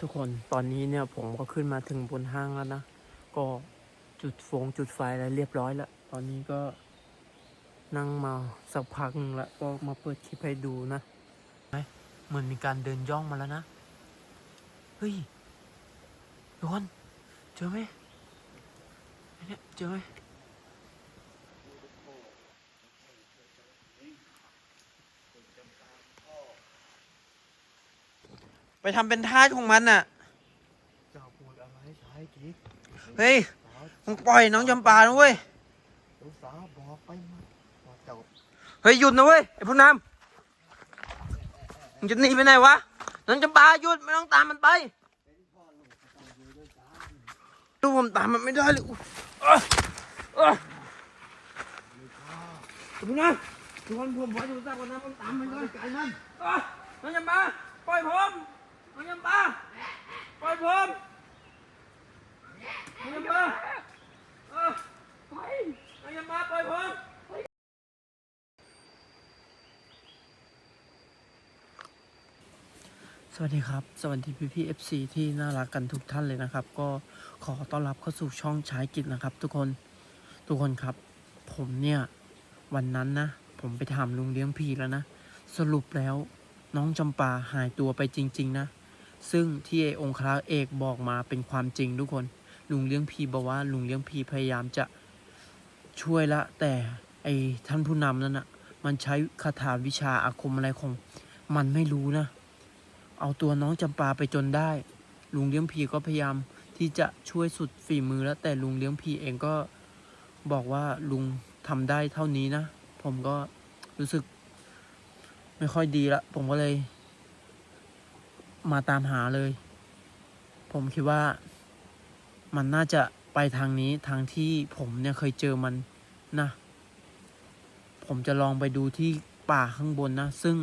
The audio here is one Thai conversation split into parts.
ทุกคนตอนนี้เนี่ยผมก็ขึ้นมาถึงบนห้างแล้วนะ ก็จุดฟงจุดไฟอะไรเรียบร้อยแล้วตอนนี้ก็นั่งมาสักพักนึงแล้วก็มาเปิดคลิปให้ดูนะไหมเหมือนมีการเดินย่องมาแล้วนะเฮ้ยทุกคนเจอไหมเนี่ยเจอไหม ไปทำเป็นทาสของมันน่ะ เจ้าพูดอะไรชายกิ๊กเฮ้ยมึงปล่อยน้องจำปานะเว้ย ลูกสาวบอกไปมาว่าเจ้าเฮ้ยหยุดนะเว้ยไอ้ผู้นำมึงจะหนีไปไหนวะน้องจำปาหยุดไม่ต้องตามมันไปดูผมตามมันไม่ได้เลยอุ๊ยเอ้อเอ้อไอ้ผู้นำทุกคนผมขออยู่สักวันนะผมตามมันก่อนไก่นั่นเอ้อน้องจำปาปล่อยผม น้องจำปาปล่อยผมน้องปาเออไปน้องจำปาปล่อยผมสวัสดีครับ สวัสดีพี่พี่เอฟซีที่น่ารักกันทุกท่านเลยนะครับ ก็ขอต้อนรับเข้าสู่ช่องใช้กิจนะครับ ทุกคนทุกคนครับ ผมเนี่ยวันนั้นนะ ผมไปถามลุงเลี้ยงพีแล้วนะ สรุปแล้วน้องจำปาหายตัวไปจริง ๆ นะ ซึ่งที่ไอ้องครักษ์เอกบอกมาเป็นความจริงทุกคน ลุงเลี้ยงพีบอกว่าลุงเลี้ยงพีพยายามจะช่วยละ แต่ไอ้ท่านผู้นำนั้นนะมันใช้คาถาวิชาอาคมอะไรของมันไม่รู้นะ เอาตัวน้องจำปาไปจนได้ ลุงเลี้ยงพีก็พยายามที่จะช่วยสุดฝีมือแล้ว แต่ลุงเลี้ยงพีเองก็บอกว่าลุงทำได้เท่านี้นะ ผมก็รู้สึกไม่ค่อยดีละ ผมก็เลย มาตามหาเลย ผมคิดว่า มันน่าจะไปทางนี้ทางที่ผมเนี่ยเคยเจอมันนะ ผมจะลองไปดูที่ป่าข้างบนนะ ซึ่ง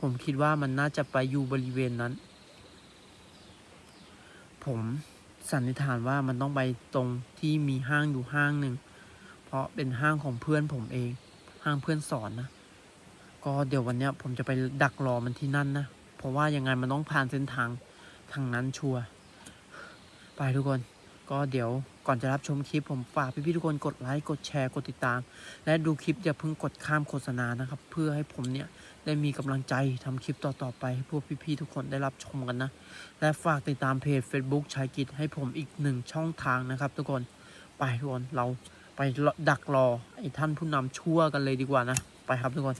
ผมคิดว่ามันน่าจะไปอยู่บริเวณนั้น ผมสันนิษฐานว่ามันต้องไปตรงที่มีห้างอยู่ห้างหนึ่ง เพราะเป็นห้างของเพื่อนผมเอง ห้างเพื่อนสอนนะ ก็เดี๋ยววันนี้ผมจะไปดักรอมันที่นั่นนะ เพราะว่ายังไงมันต้องผ่านเส้นทางทางนั้นชัวร์ไปทุกคน ก็เดี๋ยวก่อนจะรับชมคลิปผมฝากพี่ๆทุกคนกดไลค์กดแชร์กดติดตาม และดูคลิปอย่าเพิ่งกดข้ามโฆษณานะครับ เพื่อให้ผมเนี่ยได้มีกำลังใจทำคลิปต่อๆไปให้พวกพี่ๆทุกคนได้รับชมกันนะ และฝากติดตามเพจ Facebook ชายกิจให้ผมอีกหนึ่งช่องทางนะครับ ทุกคนไปทุกคนเราไปดักรอไอ้ท่านผู้นำชั่วกันเลยดีกว่านะ ไปครับทุกคน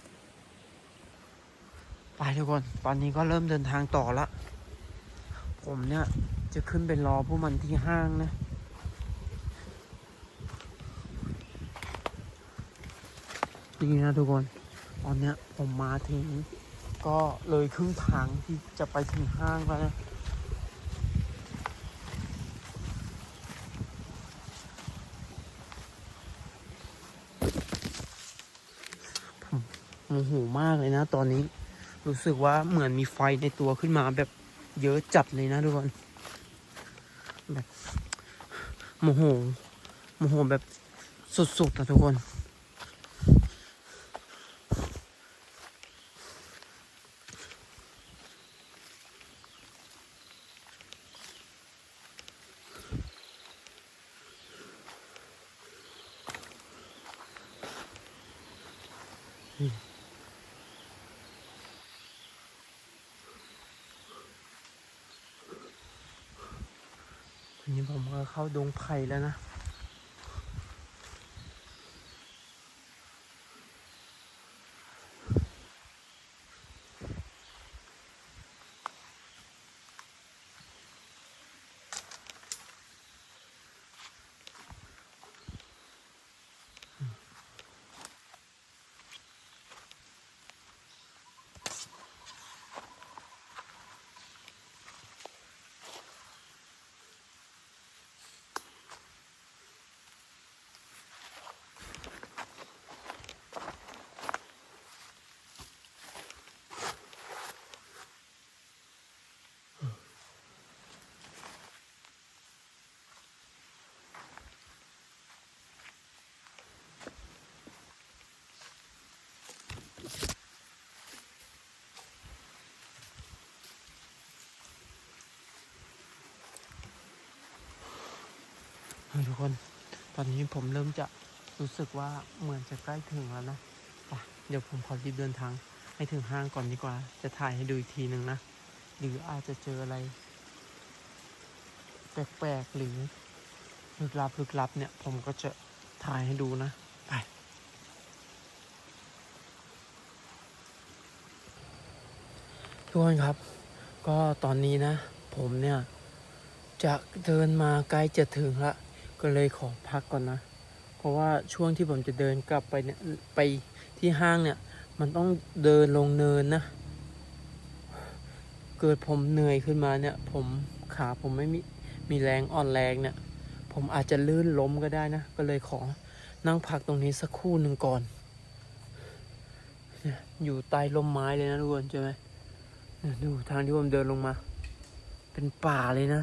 ไปทุกคน ตอนนี้ก็เริ่มเดินทางต่อละ ผมเนี่ยจะขึ้นไปรอพวกมันที่ห้างนะ นี่นะทุกคน ตอนเนี้ยผมมาถึง ก็เลยครึ่งทางที่จะไปถึงห้างแล้วนะมโมโหมากเลยนะตอนนี้ รู้สึกว่าเหมือนมีไฟในตัวขึ้นมาแบบเยอะจัดเลยนะทุกคนแบบโมโหโมโหแบบสุดๆนะทุกคนวัน นี้ผมก็เข้าดงไผ่แล้วนะ ทุกคน ตอนนี้ผมเริ่มจะรู้สึกว่าเหมือนจะใกล้ถึงแล้วนะไปเดี๋ยวผมขอรีบเดินทางให้ถึงห้างก่อนดีกว่า จะถ่ายให้ดูอีกทีหนึ่งนะ หรืออาจจะเจออะไร แปลกๆหรือลึกลับลึกลับเนี่ย ผมก็จะถ่ายให้ดูนะไปทุกคนครับ ก็ตอนนี้นะ ผมเนี่ย จะเดินมาใกล้จะถึงละ ก็เลยขอพักก่อนนะ เพราะว่าช่วงที่ผมจะเดินกลับไปเนี่ยไปที่ห้างเนี่ย มันต้องเดินลงเนินนะ เกิดผมเหนื่อยขึ้นมาเนี่ย ผมขาผมไม่มีมีแรงอ่อนแรงเนี่ย ผมอาจจะลื่นล้มก็ได้นะ ก็เลยขอนั่งพักตรงนี้สักครู่หนึ่งก่อนอยู่ใต้ร่มไม้เลยนะทุกคนใช่ไหมเนี่ยดูทางที่ผมเดินลงมา เป็นป่าเลยนะ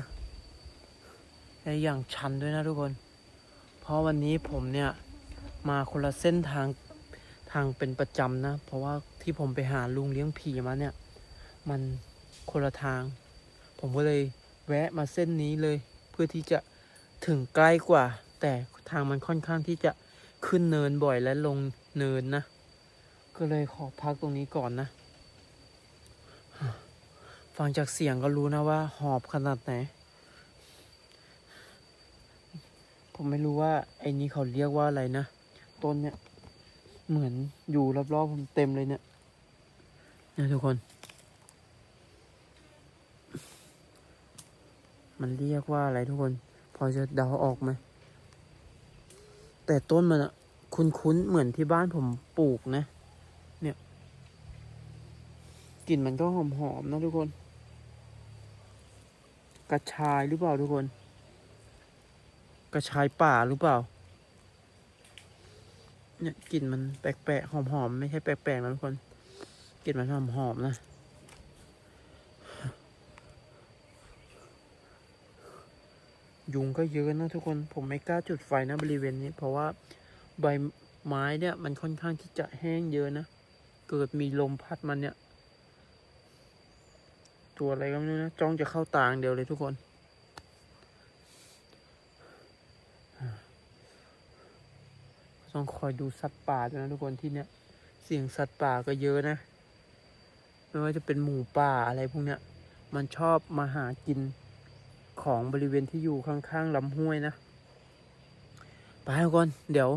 และอย่างชันด้วยนะทุกคน เพราะวันนี้ผมเนี่ยมาคนละเส้นทางทางเป็นประจำนะ เพราะว่าที่ผมไปหาลุงเลี้ยงผีมาเนี่ย มันคนละทาง ผมก็เลยแวะมาเส้นนี้เลย เพื่อที่จะถึงใกล้กว่า แต่ทางมันค่อนข้างที่จะขึ้นเนินบ่อยและลงเนินนะ ก็เลยขอพักตรงนี้ก่อนนะ ฟังจากเสียงก็รู้นะว่าหอบขนาดไหน ผมไม่รู้ว่าไอ้นี้เขาเรียกว่าอะไรนะ ต้นเนี่ย เหมือนอยู่รอบๆผมเต็มเลยเนี่ยเนี่ยทุกคน มันเรียกว่าอะไรทุกคน พอจะเดาออกไหม แต่ต้นมันอะคุ้นๆเหมือนที่บ้านผมปลูกนะ เนี่ยกลิ่นมันก็หอมๆนะทุกคน กระชายหรือเปล่าทุกคน ระชายป่าหรือเปล่า เนี่ยกลิ่นมันแปลกๆหอมๆไม่ใช่แปลกๆนะทุกคนกลิ่นมันหอมๆนะยุงก็เยอะนะทุกคนผมไม่กล้าจุดไฟนะบริเวณนี้ เพราะว่าใบไม้เนี่ย มันค่อนข้างที่จะแห้งเยอะนะ เกิดมีลมพัดมันเนี่ย ตัวอะไรก็ไม่รู้นะ จ้องจะเข้าตาอย่างเดียวเลยทุกคน ต้องคอยดูสัตว์ป่าด้วยนะทุกคนที่เนี่ยเสียงสัตว์ป่าก็เยอะนะ ไม่ว่าจะเป็นหมูป่าอะไรพวกเนี้ย มันชอบมาหากินของบริเวณที่อยู่ข้างๆลำห้วยนะ ไปทุกคน เดี๋ยว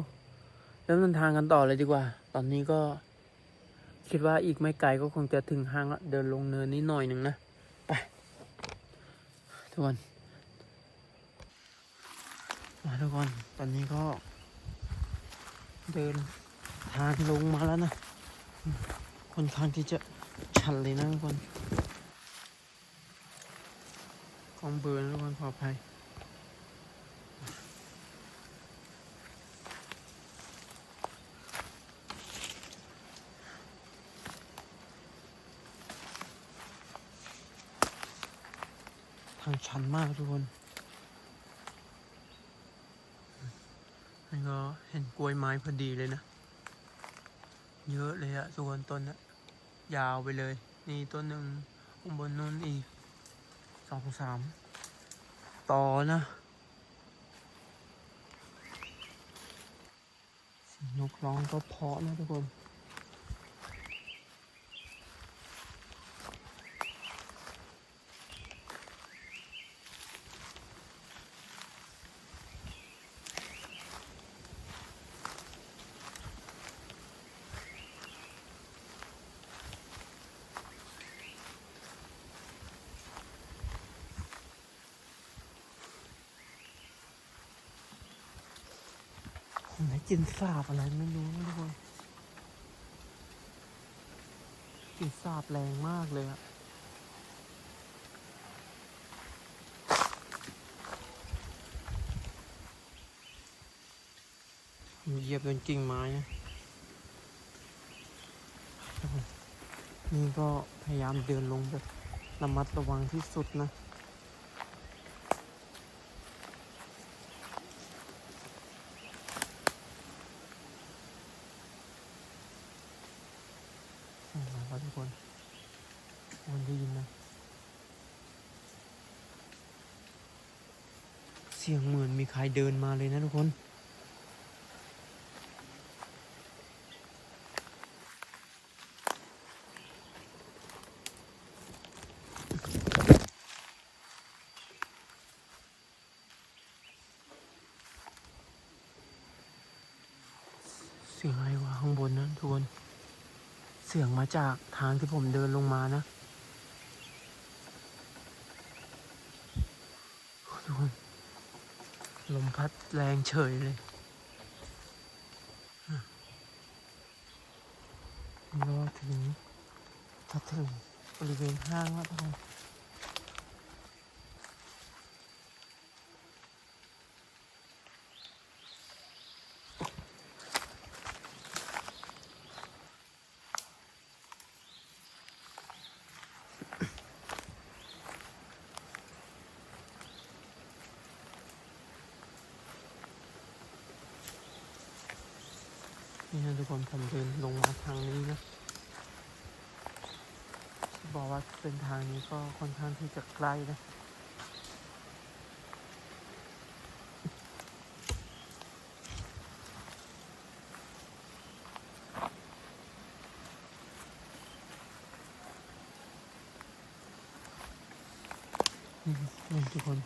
เริ่มเดินทางกันต่อเลยดีกว่า ตอนนี้ก็คิดว่าอีกไม่ไกลก็คงจะถึงห้างละเดินลงเนินนิดหน่อยหนึ่งนะ ไป ทุกคน มาทุกคน ตอนนี้ก็ เดินทางลงมาแล้วนะค่อนข้างที่จะชันเลยนะทุกคนกองเบอร์นทุกคนปลอดภัยทางชันมากทุกคน ก็เห็นกล้วยไม้พอดีเลยนะ เยอะเลยอะส่วนต้นนะยาวไปเลย นี่ต้นหนึ่งข้างบนนู้นอีกสองสามต่อนะสีนกร้องก็เพาะนะทุกคน ผมได้กลินสาบอะไรไม่รู้นะทุกคนกินสาบแรงมากเลยอะเหยียบโดนกิ่งไม้นะนี่ก็พยายามเดินลงแบบระมัดระวังที่สุดนะ ออกมาครับทุกคนมันได้ยินนะ เสียงเหมือนมีใครเดินมาเลยนะทุกคน เสียงอะไรวะข้างบนนะทุกคน เสียงมาจากทางที่ผมเดินลงมานะ ทุกคน ลมพัดแรงเฉยเลยรอถึงพัทลุงบริเวณห้างแล้วทุกคน นี่นะทุกคนผมเดินลงมาทางนี้นะบอกว่าเส้นทางนี้ก็ค่อนข้างที่จะไกลนะนี่ทุกคน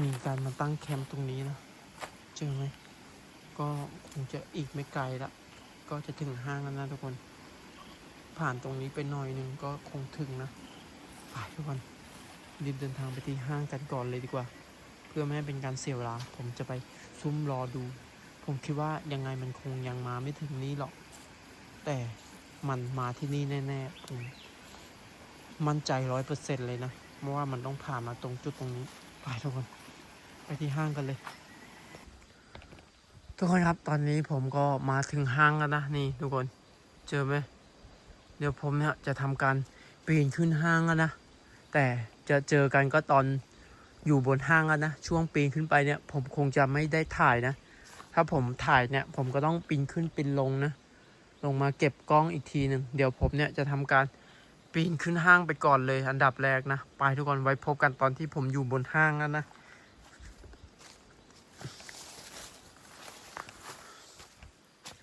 มีการมาตั้งแคมป์ตรงนี้นะ เจอไหม ก็คงจะอีกไม่ไกลละ ก็จะถึงห้างแล้วนะทุกคน ผ่านตรงนี้ไปหน่อยหนึ่งก็คงถึงนะไปทุกคนรีบเดินทางไปที่ห้างกันก่อนเลยดีกว่า เพื่อไม่ให้เป็นการเสียเวลา ผมจะไปซุ่มรอดู ผมคิดว่ายังไงมันคงยังมาไม่ถึงนี้หรอก แต่มันมาที่นี่แน่ๆผมมั่นใจร้อยเปอร์เซ็นต์เลยนะเพราะว่ามันต้องผ่านมาตรงจุดตรงนี้ ไปทุกคน ไปที่ห้างกันเลย ทุกคนครับตอนนี้ผมก็มาถึงห้างแล้วนะนี่ทุกคนเจอไหมเดี๋ยวผมเนี่ยจะทำการปีนขึ้นห้างแล้วนะแต่จะเจอกันก็ตอนอยู่บนห้างแล้วนะช่วงปีนขึ้นไปเนี่ย ผมคงจะไม่ได้ถ่ายนะ ถ้าผมถ่ายเนี่ย ผมก็ต้องปีนขึ้นปีนลงนะลงมาเก็บกล้องอีกทีหนึ่งเดี๋ยวผมเนี่ยจะทำการปีนขึ้นห้างไปก่อนเลย อันดับแรกนะไปทุกคนไว้พบกันตอนที่ผมอยู่บนห้างแล้วนะ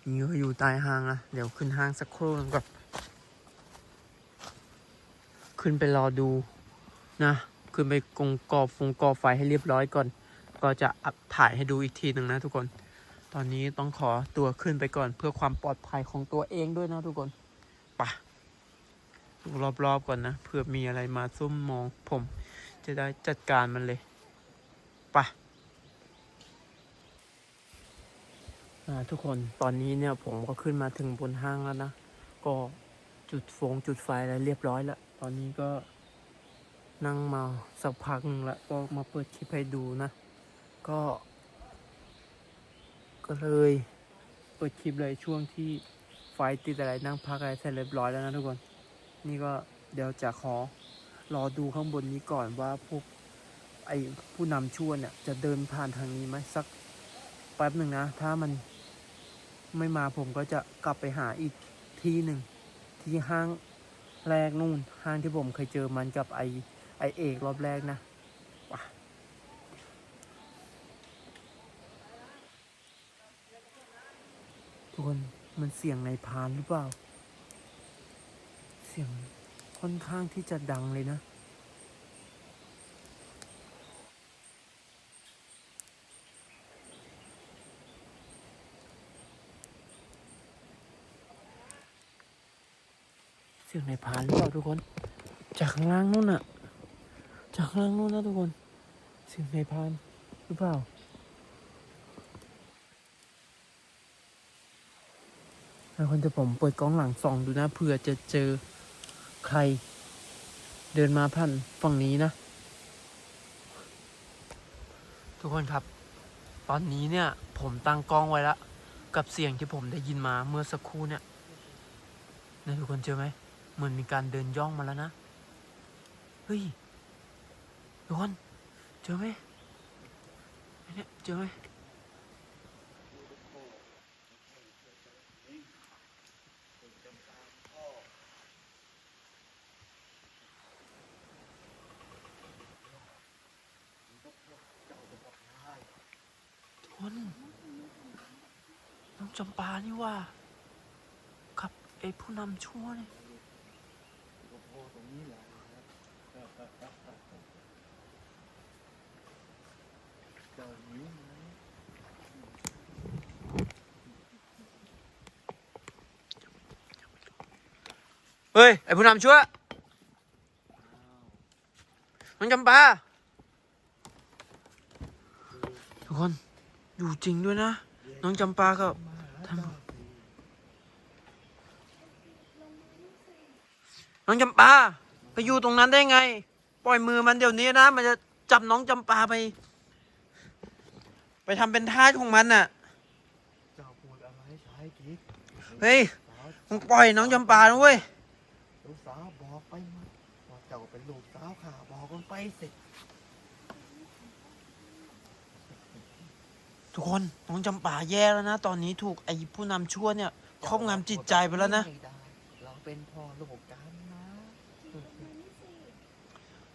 นี่ก็อยู่ใต้ห้างนะ เดี๋ยวขึ้นห้างสักครู่นึงก่อนขึ้นไปรอดูนะ ขึ้นไปกงกอบฟงกอไฟให้เรียบร้อยก่อน ก็จะอัพถ่ายให้ดูอีกทีหนึ่งนะทุกคน ตอนนี้ต้องขอตัวขึ้นไปก่อน เพื่อความปลอดภัยของตัวเองด้วยนะทุกคนปะดูรอบๆก่อนนะเผื่อมีอะไรมาซุ่มมองผม จะได้จัดการมันเลยไปะ อ่า ทุกคนตอนนี้เนี่ยผมก็ขึ้นมาถึงบนห้างแล้วนะ ก็จุดฟงจุดไฟอะไรเรียบร้อยแล้ว ตอนนี้ก็นั่งมาสักพักนึงแล้วก็มาเปิดคลิปให้ดูนะ ก็ ก็เลยเปิดคลิปเลยช่วงที่ไฟติดอะไรนั่งพักอะไรเสร็จเรียบร้อยแล้วนะทุกคน นี่ก็เดี๋ยวจะขอรอดูข้างบนนี้ก่อนว่าพวกไอผู้นำชั่วเนี่ยจะเดินผ่านทางนี้ไหมสักแป๊บหนึ่งนะ ถ้ามัน ไม่มาผมก็จะกลับไปหาอีกที่หนึ่งที่ห้างแรกนู่น ห้างที่ผมเคยเจอมันกับไอไอเอกรอบแรกนะทุกคนมันเสียงในพานหรือเปล่า เสียงค่อนข้างที่จะดังเลยนะ สียงในพานหรือเปล่าทุกคน จากข้างล่างนู่นน่ะจากข้างล่างนู่นนะทุกคน เสียงในพานหรือเปล่าแล้วคนจะผมเปิดกล้องหลังส่องดูนะเผื่อจะเจอใคร เดินมาผ่านฝั่งนี้นะ ทุกคนครับ ตอนนี้เนี่ย ผมตั้งกล้องไว้แล้ว กับเสียงที่ผมได้ยินมาเมื่อสักครู่เนี่ยนะทุกคนเจอไหม เหมือนมีการเดินย่องมาแล้วนะ เฮ้ยโดนเจอไหมเนี่ยเจอไหมคนน้องจำปานี่ว่า ครับไอ้ผู้นำชั่วนี่ เจ้าหิวไหมเฮ้ย ไอ้ผู้นำชั่วน้องจำปาทุกคน อยู่จริงด้วยนะ น้องจำปาก็มาหาทำน้องจำปา ไปอยู่ตรงนั้นได้ไง ปล่อยมือมันเดี๋ยวนี้นะ มันจะจับน้องจำปาไป ไปทำเป็นทาสของมันน่ะ เจ้าพูดอะไรชายกิ๊กเฮ้ยสาวมึงปล่อยน้องจำปานะเว้ยลูกสาวบอกไปมาว่าเจ้าเป็นลูกสาวข้าบอกมันไปสิทุกคนน้องจำปาแย่แล้วนะ ตอนนี้ถูกไอ้ผู้นำชั่วเนี่ยครอบงำจิตใจไปแล้วนะม่ได้เราเป็นพ่อลูกกัน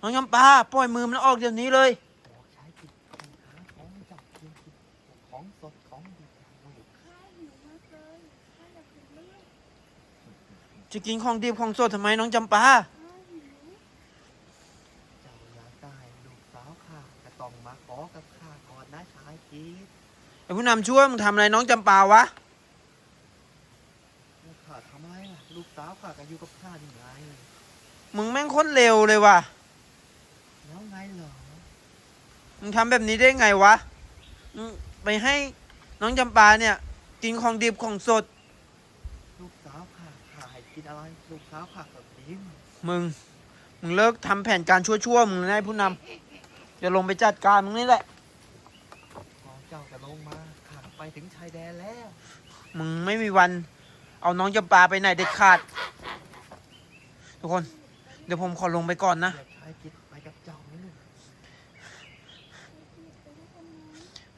นะน้องจำปาปล่อยมือมันออกเดี๋ยวนี้เลย บอกชายกิ๊กของหาของเจับกินกินของสดของดีของลูกข้าหิวมากเลยข้าอยากกินเลือดจะกินของดิบของสดทำไมน้องจำปาข้าหิวเจ้าอยากได้ลูกสาวข้าก็ต้องมาขอกับข้าก่อนนะชายกิ๊กไอ้ผู้นำชั่วมึงทำอะไรน้องจำปาวะ แล้วข้าทำอะไรล่ะลูกสาวข้าก็อยู่กับข้านี่ไงมึงแม่งโคตรเร็วเลยว่ะ แล้วไงเหรอ มึงทำแบบนี้ได้ไงวะมึงไปให้น้องจำปาเนี่ย กินของดิบของสด ลูกสาวข้าข้าให้กินอะไร ลูกสาวข้าก็กินมึง มึงเลิกทำแผนการชั่วๆ มึงนะไอ้ผู้นำจะลงไปจัดการมึงนี่แหละพอเจ้าจะลงมาข้าก็ไปถึงชายแดนแล้ว มึงไม่มีวัน เอาน้องจำปาไปไหนเด็ดขาด ทุกคน เดี๋ยวผมขอลงไปก่อนนะเดี๋ยวชายกิ๊กไปกับเจ้าไหมลูก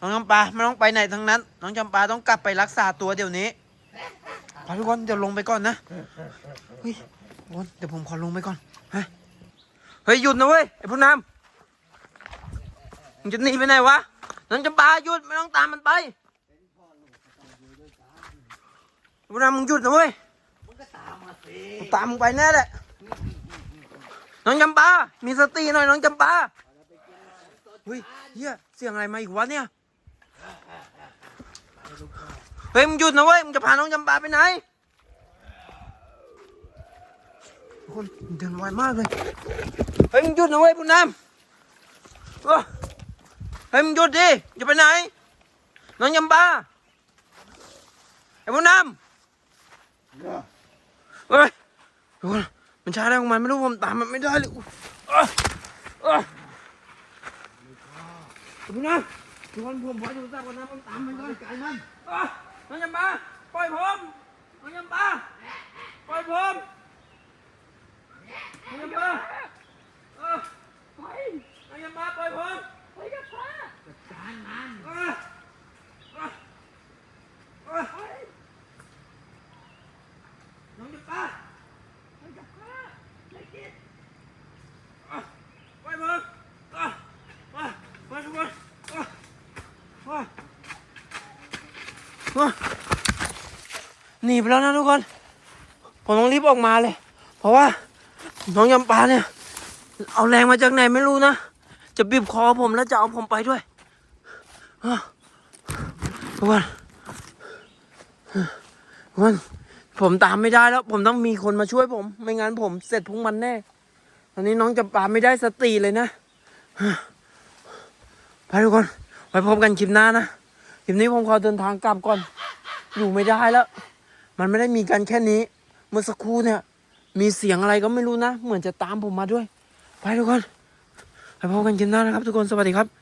น้องจำปาไม่ต้องไปไหนทั้งนั้น น้องจำปาต้องกลับไปรักษาตัวเดี๋ยวนี้ไปทุกคนเดี๋ยวลงไปก่อนนะเฮ้ยทุกคนเดี๋ยวผมขอลงไปก่อนเฮ้ยเฮ้ยหยุดนะเว้ยไอ้ผู้นำมึงจะหนีไปไหนวะน้องจำปาหยุดไม่ต้องตามมันไปไอ้ผู้ำมึงหยุดนะเว้ยมึงก็ตามมาสิกูตามมึงไปแน่แหละน้องจำปา มีสติหน่อยน้องจำปาเฮ้ยเฮียเสียงอะไรมาอีกวะเนี่ย เฮ้ยมึงหยุดนะเว้ยมึงจะพาน้องจำปาไปไหนทุกคนเดินไวมากเลยเฮ้ยมึงหยุดนะเว้ยผู้นำเอ้อเฮ้ยมึงหยุดดิจะไปไหน น้องจำปาไอ้ผู้นำเฮ้ยทุกคนมันช้าอะไรของมันไม่รู้ผมตามมันไม่ได้เลยอุ๊ยเอ้อเอ้อไอ้ผู้นำ ทุกคนผมขออยู่สักวันนะผมตามมันก่อนไก่มันอะน้องยำปาปล่อยผมน้องยำปาปล่อยผมน้องยำปาเออไปน้องยำปาปล่อยผมไปกับข้าจัดการมัน เออเออเออน้องยำปาไปกับข้าไปกินเออปล่อยผมเออเออปล่อยผมเออเออเออ หนีไปแล้วนะทุกคนผมต้องรีบออกมาเลย เพราะว่าน้องยำปลาเนี่ย เอาแรงมาจากไหนไม่รู้นะ จะบีบคอผมแล้วจะเอาผมไปด้วยทุกคนทุกคนผมตามไม่ได้แล้ว ผมต้องมีคนมาช่วยผม ไม่งั้นผมเสร็จพวกมันแน่ตอนนี้น้องจำปาไม่ได้สติเลยนะไปทุกคน ไว้พบกันคลิปหน้านะ คลิปนี้ผมขอเดินทางกลับก่อน อยู่ไม่ได้แล้ว มันไม่ได้มีกันแค่นี้ เมื่อสักครู่เนี่ย มีเสียงอะไรก็ไม่รู้นะ เหมือนจะตามผมมาด้วย ไปทุกคน ไปพบกันคลิปหน้านะครับ ทุกคน สวัสดีครับ